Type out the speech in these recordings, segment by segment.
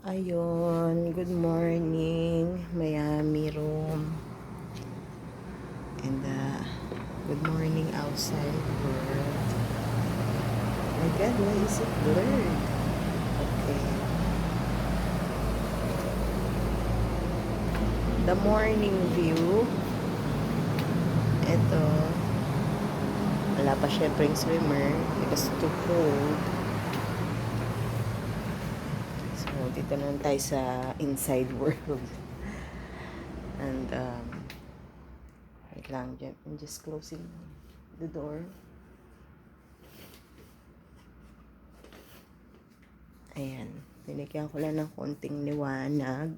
Ayun, good morning, Miami room. And uh, good morning outside world. My God, why is it blurred? Okay. The morning view. Ito. Wala pa syempre yung swimmer because too cold. So, dito na lang tayo sa inside world. And, um, wait lang. I'm just closing the door. Ayan. Binigyan ko lang ng konting liwanag.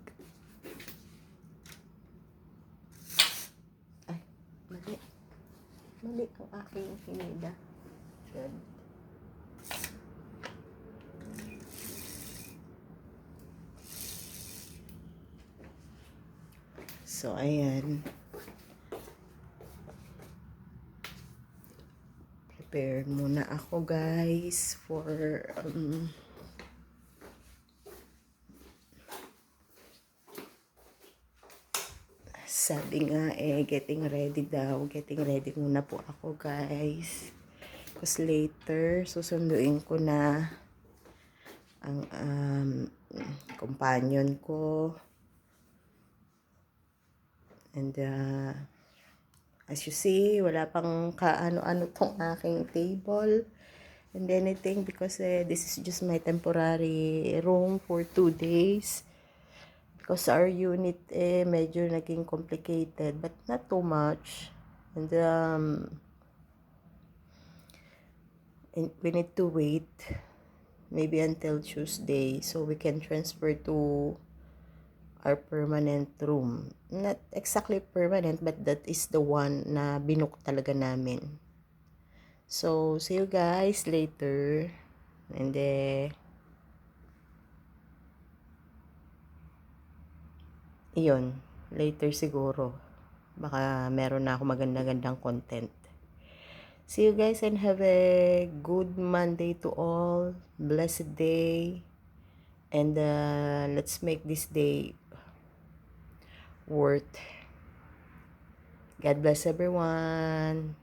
Ay, mali. Mali ang aking hinida. Good. So, ayan. Prepare muna ako, guys, for, um, sabi nga eh, getting ready daw. Getting ready muna po ako, guys. Because later, susunduin ko na ang um, companion ko. And uh, as you see, wala pang kaano-ano tong aking table and anything because eh, this is just my temporary room for two days. Because our unit eh medyo naging complicated but not too much. And um, and we need to wait maybe until Tuesday so we can transfer to our permanent room. Not exactly permanent, but that is the one na binook talaga namin. So, see you guys later. And then, iyon, later siguro. Baka meron na ako maganda-gandang content. See you guys and have a good Monday to all. Blessed day. And uh, let's make this day worth. God bless everyone.